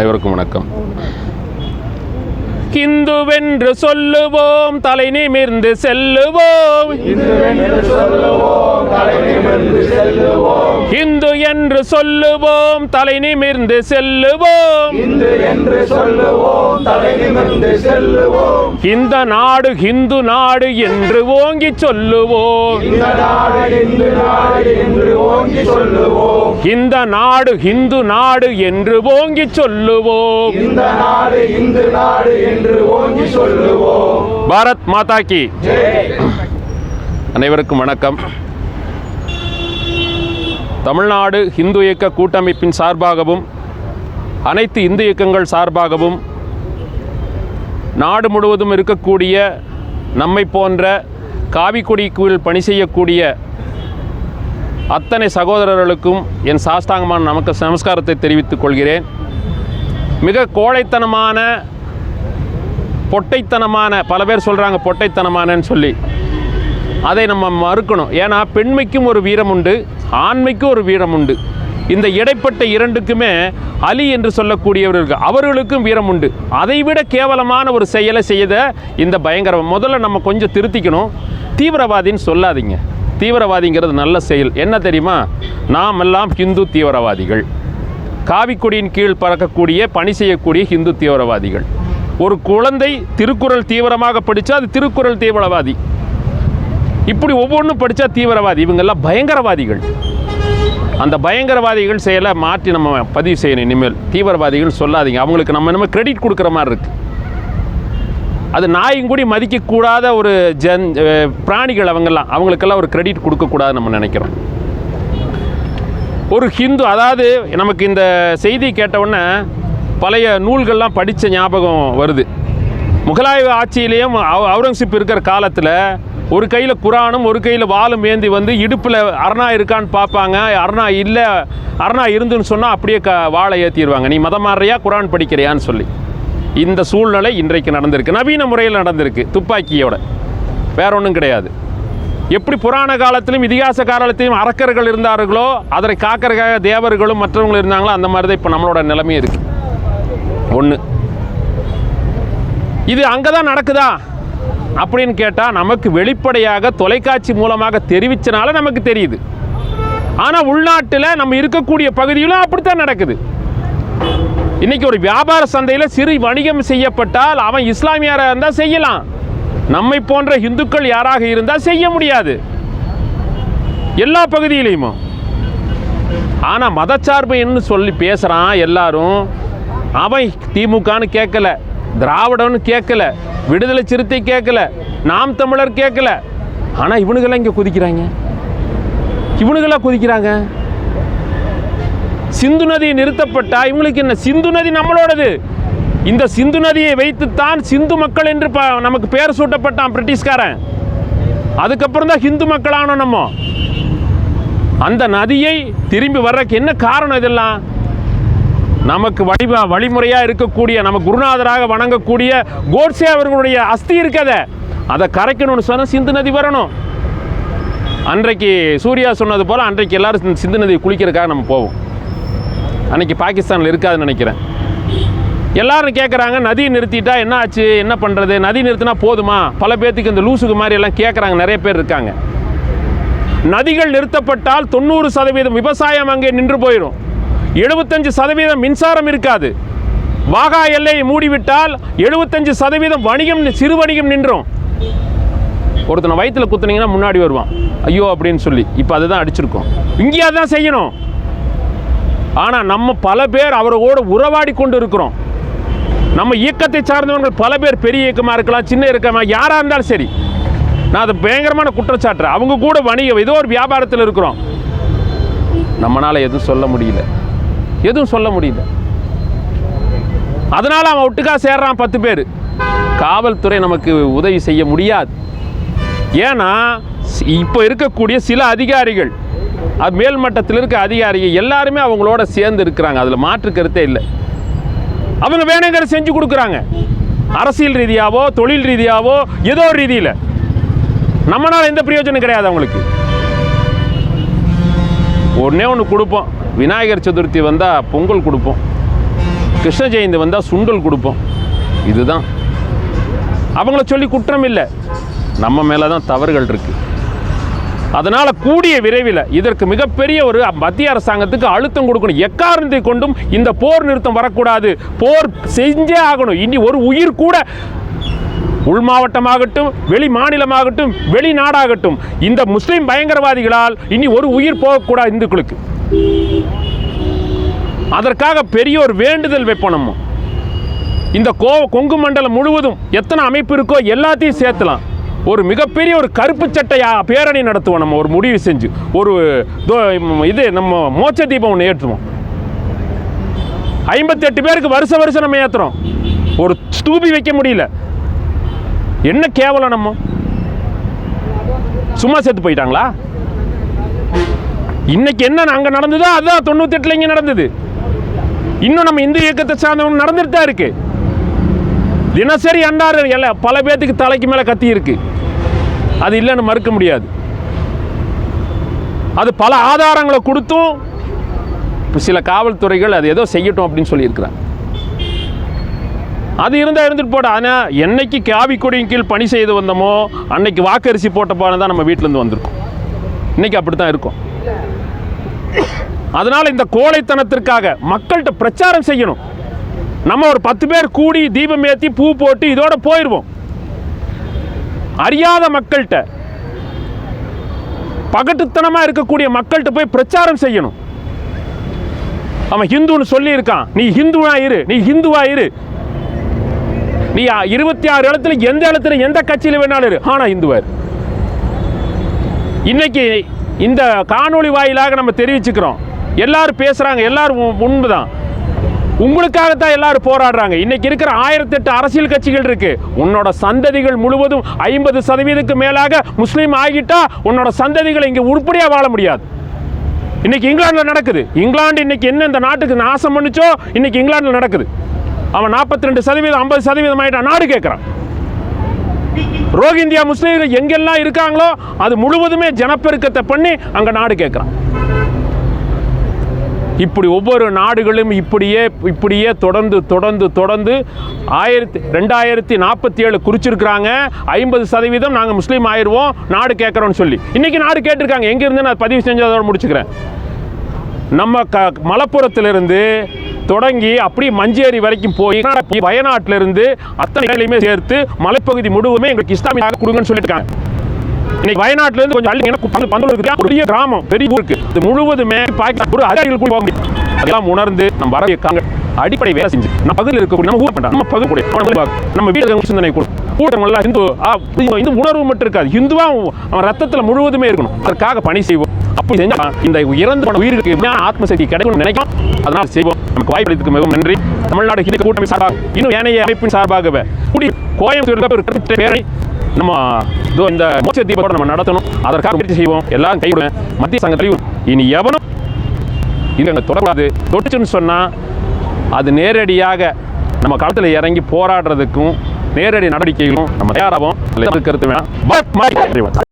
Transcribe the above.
அனைவருக்கும் வணக்கம். இந்துவென்று சொல்லுவோம் தலை நிமிர்ந்து செல்லுவோம். ஹிந்து சொல்லுவோம் தலை செல்லுவோம் இந்து என்று சொல்லுவோம் தலை நிமிர்ந்து செல்லுவோம். இந்த நாடு ஹிந்து நாடு என்று ஓங்கி சொல்லுவோம். இந்த நாடு இந்து நாடு என்று ஓங்கி சொல்லுவோம். இந்த நாடு இந்த நாடு இந்து என்று ஓங்கி சொல்லுவோம். பாரத் மாதா கி. அனைவருக்கும் வணக்கம். தமிழ்நாடு ஹிந்து இயக்க கூட்டமைப்பின் சார்பாகவும் அனைத்து இந்து இயக்கங்கள் சார்பாகவும் நாடு முழுவதும் இருக்கக்கூடிய நம்மை போன்ற காவிக்கொடி கீழ் பணி செய்யக்கூடிய அத்தனை சகோதரர்களுக்கும் என் சாஸ்தாங்கமான நமக்கு நமஸ்காரத்தை தெரிவித்துக் கொள்கிறேன். மிக கோழைத்தனமான பொட்டைத்தனமான பல பேர் சொல்கிறாங்க பொட்டைத்தனமானன்னு சொல்லி. அதை நம்ம மறுக்கணும். ஏன்னா பெண்மைக்கும் ஒரு வீரம் உண்டு ஆண்மைக்கும் ஒரு வீரம் உண்டு. இந்த இடைப்பட்ட இரண்டுக்குமே அலி என்று சொல்லக்கூடியவர்கள் அவர்களுக்கும் வீரம் உண்டு. அதைவிட கேவலமான ஒரு செயலை செய்த இந்த பயங்கரம் முதல்ல நம்ம கொஞ்சம் திருத்திக்கணும். தீவிரவாதின்னு சொல்லாதீங்க. தீவிரவாதிங்கிறது நல்ல செயல். என்ன தெரியுமா? நாம் எல்லாம் ஹிந்து தீவிரவாதிகள். காவிக்கொடியின் கீழ் பறக்கக்கூடிய பணி செய்யக்கூடிய ஹிந்து தீவிரவாதிகள். ஒரு குழந்தை திருக்குறள் தீவிரமாக படித்தா அது திருக்குறள் தீவிரவாதி. இப்படி ஒவ்வொன்றும் படித்தா தீவிரவாதி. இவங்கெல்லாம் பயங்கரவாதிகள். அந்த பயங்கரவாதிகள் செயலை மாற்றி நம்ம பதிவு செய்யணும் இனிமேல். தீவிரவாதிகள் சொல்லாதீங்க. அவங்களுக்கு நம்ம நம்ம கிரெடிட் கொடுக்குற மாதிரி இருக்குது அது நாயும் கூடி மதிக்கக்கூடாத ஒரு ஜன் பிராணிகள் அவங்கெல்லாம் அவங்களுக்கெல்லாம் ஒரு கிரெடிட் கொடுக்கக்கூடாது நம்ம நினைக்கிறோம். ஒரு ஹிந்து அதாவது நமக்கு இந்த செய்தி கேட்டவுடனே பழைய நூல்கள்லாம் படித்த ஞாபகம் வருது. முகலாய ஆட்சியிலையும் அவு- அவுரங்கசீப் இருக்கிற காலத்தில் ஒரு கையில் குரானும் ஒரு கையில் வாளும் ஏந்தி வந்து இடுப்பில் அரணா இருக்கான்னு பார்ப்பாங்க. அரணா இல்லை அரணா இருந்துன்னு சொன்னால் அப்படியே க வாழை ஏற்றிடுவாங்க நீ மதம் மாறுறியா? குரான் படிக்கிறியான்னு சொல்லி. இந்த சூழ்நிலை இன்றைக்கு நடந்திருக்கு. நவீன முறையில் நடந்திருக்கு துப்பாக்கியோட. வேற ஒன்றும் கிடையாது. எப்படி புராண காலத்திலும் இதிகாச காலத்திலும் அரக்கர்கள் இருந்தார்களோ அதனை காக்கறதுக்காக தேவர்களும் மற்றவங்களும் இருந்தாங்களோ அந்த மாதிரி தான் இப்போ நம்மளோட நிலைமையும் இருக்குது ஒன்று இது அங்கே தான் நடக்குதா? அப்படின்னு கேட்டால் நமக்கு வெளிப்படையாக தொலைக்காட்சி மூலமாக தெரிவிச்சனால நமக்கு தெரியுது. ஆனால் உள்நாட்டில் நம்ம இருக்கக்கூடிய பகுதியிலும் அப்படித்தான் நடக்குது. இன்னைக்கு ஒரு வியாபார சந்தையில் சிறு வணிகம் செய்யப்பட்டால் அவன் இஸ்லாமியராக இருந்தால் செய்யலாம். நம்மை போன்ற இந்துக்கள் யாராக இருந்தால் செய்ய முடியாது. எல்லா பகுதியிலையுமோ. ஆனால் மதச்சார்புன்னு சொல்லி பேசுகிறான் எல்லாரும். அவன் திமுகன்னு கேட்கல திராவிடன்னு கேட்கல விடுதலை சிறுத்தை கேட்கல நாம் தமிழர் கேட்கல. ஆனால் இவனுங்கெல்லாம் இங்கே குதிக்கிறாங்க. இவனுங்கெல்லாம் குதிக்கிறாங்க. சிந்து நதி நிறுத்தப்பட்டால் இவங்களுக்கு என்ன? சிந்து நதி நம்மளோடது. இந்த சிந்து நதியை வைத்துத்தான் சிந்து மக்கள் என்று ப நமக்கு பேர் சூட்டப்பட்டான் பிரிட்டிஷ்காரன். அதுக்கப்புறம் தான் ஹிந்து மக்களானோம் நம்ம. அந்த நதியை திரும்பி வர்றதுக்கு என்ன காரணம் இதெல்லாம்? நமக்கு வழி வழிமுறையாக இருக்கக்கூடிய நம்ம குருநாதராக வணங்கக்கூடிய கோட்ஸே அவர்களுடைய அஸ்தி இருக்கத. அதை கரைக்கணும்னு சொன்னால் சிந்து நதி வரணும். அன்றைக்கு சூர்யா சொன்னது போல் அன்றைக்கு எல்லாரும் சிந்து நதி குளிக்கிறதுக்காக நம்ம போவோம். அன்னைக்கு பாகிஸ்தானில் இருக்காதுன்னு நினைக்கிறேன். எல்லாரும் கேட்குறாங்க நதி நிறுத்திட்டா என்ன ஆச்சு என்ன பண்ணுறது நதி நிறுத்தினா போதுமா? பல பேர்த்துக்கு இந்த லூசுக்கு மாதிரி எல்லாம் கேட்குறாங்க நிறைய பேர் இருக்காங்க. நதிகள் நிறுத்தப்பட்டால் தொண்ணூறு சதவீதம் விவசாயம் அங்கே நின்று போயிடும். எழுபத்தஞ்சு சதவீதம் மின்சாரம் இருக்காது. வாகா எல்லையை மூடிவிட்டால் எழுபத்தஞ்சு சதவீதம் வணிகம் சிறு வணிகம் நின்றும். ஒருத்தனை வயிற்றுல குத்துனீங்கன்னா முன்னாடி வருவான். ஐயோ அப்படின்னு சொல்லி. இப்போ அதுதான் அடிச்சிருக்கோம். இங்கேயா தான் செய்யணும். ஆனால் நம்ம பல பேர் அவரோட உறவாடி கொண்டு இருக்கிறோம் நம்ம இயக்கத்தை சார்ந்தவர்கள் பல பேர் பெரிய இயக்கமாக இருக்கலாம் சின்ன இயக்கமாக யாராக இருந்தாலும் சரி. நான் அது பயங்கரமான குற்றச்சாட்டு. அவங்க கூட வணிகம் ஏதோ ஒரு வியாபாரத்தில் இருக்கிறோம். நம்மளால் எதுவும் சொல்ல முடியல. எதுவும் சொல்ல முடியல. அதனால் அவன் ஒட்டுக்கா சேர்றான் பத்து பேர். காவல்துறை நமக்கு உதவி செய்ய முடியாது. ஏன்னா இப்போ இருக்கக்கூடிய சில அதிகாரிகள் அது மேல்மட்டத்தில் இருக்க அதிகாரிகள் எல்லாருமே அவங்களோட சேர்ந்து இருக்கிறாங்க. அதில் மாற்று கருத்தே இல்லை. அவங்க வேணுங்கிற செஞ்சு கொடுக்குறாங்க. அரசியல் ரீதியாவோ தொழில் ரீதியாவோ ஏதோ ஒரு ரீதியில். நம்மளால் எந்த பிரயோஜனம் கிடையாது அவங்களுக்கு. ஒன்றே ஒன்று கொடுப்போம். விநாயகர் சதுர்த்தி வந்தால் பொங்கல் கொடுப்போம். கிருஷ்ண ஜெயந்தி வந்தால் சுண்டல் கொடுப்போம். இதுதான். அவங்கள சொல்லி குற்றம் இல்லை. நம்ம மேலே தான் தவறுகள் இருக்குது அதனால் கூடிய விரைவில் இதற்கு மிகப்பெரிய ஒரு மத்திய அரசாங்கத்துக்கு அழுத்தம் கொடுக்கணும். எக்காரணத்தை கொண்டும் இந்த போர் நிறுத்தம் வரக்கூடாது. போர் செஞ்சே ஆகணும். இனி ஒரு உயிர் கூட உள் மாவட்டமாகட்டும் வெளி மாநிலமாகட்டும் வெளிநாடாகட்டும் இந்த முஸ்லீம் பயங்கரவாதிகளால் இனி ஒரு உயிர் போகக்கூடாது இந்துக்களுக்கு. அதற்காக பெரிய ஒரு வேண்டுதல் வைப்போம் நம்ம. இந்த கோ கொங்கு மண்டலம் முழுவதும் எத்தனை அமைப்பு இருக்கோ எல்லாத்தையும் சேர்த்தலாம். ஒரு மிகப்பெரிய ஒரு கருப்பு சட்டையா பேரணி நடத்துவோம் நம்ம ஒரு முடிவு செஞ்சு. ஒரு தோ- இது நம்ம மோட்ச தீபம் ஒன்று ஏற்றுவோம். ஐம்பத்தெட்டு பேருக்கு வருஷ வருஷம் நம்ம ஏற்றுறோம் ஒரு ஸ்தூபி வைக்க முடியல. என்ன கேவலம் நம்ம? சும்மா செத்து போயிட்டாங்களா? இன்னைக்கு என்ன அங்கே நடந்ததோ அதுதான் தொண்ணூத்தெட்டில் இங்கே நடந்தது. இன்னும் நம்ம இந்து இயக்கத்தை சார்ந்தவங்க நடந்துட்டு தான் இருக்கு. தினசரி அண்டாறு எல்லாம் பல பேர்த்துக்கு தலைக்கு மேலே கத்தி இருக்கு. அது இல்லைன்னு மறுக்க முடியாது. அது பல ஆதாரங்களை கொடுத்தும் இப்போ சில காவல்துறைகள் அது ஏதோ செய்யட்டும் அப்படின்னு சொல்லியிருக்கிறாங்க. அது இருந்தால் இருந்துட்டு போட. ஆனால் என்னைக்கு காவி கொடியின் கீழ் பணி செய்து வந்தோமோ அன்னைக்கு வாக்கரிசி போட்ட பானை தான் நம்ம வீட்டிலேருந்து வந்திருக்கோம். இன்னைக்கு அப்படி தான் இருக்கும். அதனால் இந்த கோழைத்தனத்திற்காக மக்கள்கிட்ட பிரச்சாரம் செய்யணும். நம்ம ஒரு பத்து பேர் கூடி தீபம் ஏற்றி பூ போட்டு இதோட போயிடுவோம் அறியாத மக்கள்கிட்ட பகட்டுத்தனமாக இருக்கக்கூடிய மக்கள்கிட்ட போய் பிரச்சாரம் செய்யணும். அவன் ஹிந்துன்னு சொல்லியிருக்கான். நீ ஹிந்துவா இரு நீ ஹிந்துவா இரு. நீ இருபத்தி ஆறு இடத்துல எந்த இடத்துல எந்த கட்சியில் வேணாலும் இரு. ஆனா இந்துவா இன்னைக்கு இந்த காணொளி வாயிலாக நம்ம தெரிவிச்சுக்கிறோம். எல்லாரும் பேசுறாங்க எல்லாரும் உண்மைதான். உங்களுக்காகத்தான் எல்லாரும் போராடுறாங்க. இன்னைக்கு இருக்கிற ஆயிரத்தெட்டு அரசியல் கட்சிகள் இருக்கு. உன்னோட சந்ததிகள் முழுவதும் ஐம்பது சதவீதத்துக்கு மேலாக முஸ்லீம் ஆகிட்டா உன்னோட சந்ததிகள் இங்கே உருப்படியாக வாழ முடியாது. இன்னைக்கு இங்கிலாந்தில் நடக்குது. இங்கிலாந்து இன்னைக்கு என்ன இந்த நாட்டுக்கு நாசம் பண்ணுச்சோ இன்னைக்கு இங்கிலாந்தில் நடக்குது. அவன் நாற்பத்தி ரெண்டு சதவீதம் ஐம்பது சதவீதம் ஆயிட்டான் நாடு கேட்குறான் ரோஹிந்தியா முஸ்லீம்கள் எங்கெல்லாம் இருக்காங்களோ அது முழுவதுமே ஜனப்பெருக்கத்தை பண்ணி அங்கே நாடு கேட்குறான் இப்படி ஒவ்வொரு நாடுகளும் இப்படியே இப்படியே தொடர்ந்து தொடர்ந்து தொடர்ந்து ஆயிரத்தி ரெண்டாயிரத்தி நாற்பத்தி ஏழு குறிச்சிருக்கிறாங்க. ஐம்பது சதவீதம் நாங்கள் முஸ்லீம் ஆயிடுவோம் நாடு கேட்குறோம்னு சொல்லி. இன்றைக்கி நாடு கேட்டிருக்காங்க. எங்கேருந்து நான் பதிவு செஞ்சதோடு முடிச்சுக்கிறேன். நம்ம க மலப்புரத்திலிருந்து தொடங்கி அப்படியே மஞ்சேரி வரைக்கும் போய் வயநாட்டிலிருந்து அத்தனை இடங்களையுமே சேர்த்து மலைப்பகுதி முழுவதுமே எங்களுக்கு இஸ்லாமியாக கொடுங்கன்னு சொல்லியிருக்காங்க இன்னைக்கு வயநாட்டிலேருந்து கொஞ்சம் அள்ளி பெரிய கிராமம் பெரிய ஊருக்கு. இது முழுவதுமே பாகிஸ்தான் ஒரு அதிகாரிகள் கூட போக முடியும் அதெல்லாம் உணர்ந்து நம்ம வரவே காங்க அடிப்படை வேலை செஞ்சு நம்ம பகுதியில் இருக்கக்கூடிய நம்ம ஊர் பண்றோம் நம்ம பகுதி கூட நம்ம வீட்டில் சிந்தனை கூட. கூட்டங்கள்லாம் ஹிந்து ஆ, இந்த உணர்வு மட்டும் இருக்காது. ஹிந்துவா அவன் ரத்தத்தில் முழுவதுமே இருக்கணும். அதற்காக பணி செய்வோம். அப்படி செஞ்சா இந்த இறந்து போன உயிருக்கு ஆத்மசக்தி கிடைக்கும்னு நினைக்கும் அதனால் செய்வோம். நமக்கு வாய்ப்பளித்துக்கு மிகவும் நன்றி. தமிழ்நாடு ஹிந்து கூட்டமை சார்பாக இன்னும் ஏனைய அமைப்பின் சார்பாகவே கூடி கோயம்புத்தூர் ஒரு கருத்து பேரணி நம்ம இந்த மோட்ச தீபத்தோடு நம்ம நடத்தணும். அதற்காக முயற்சி செய்வோம். எல்லாம் கைவிடுவேன் மத்திய சங்க தலைவர் இனி எவனும் இல்லை தொடக்கூடாது. தொட்டுச்சுன்னு சொன்னால் அது நேரடியாக நம்ம களத்தில் இறங்கி போராடுறதுக்கும் நேரடி நடவடிக்கைகளும் நம்ம தயாராகும் கருத்து வேணாம்.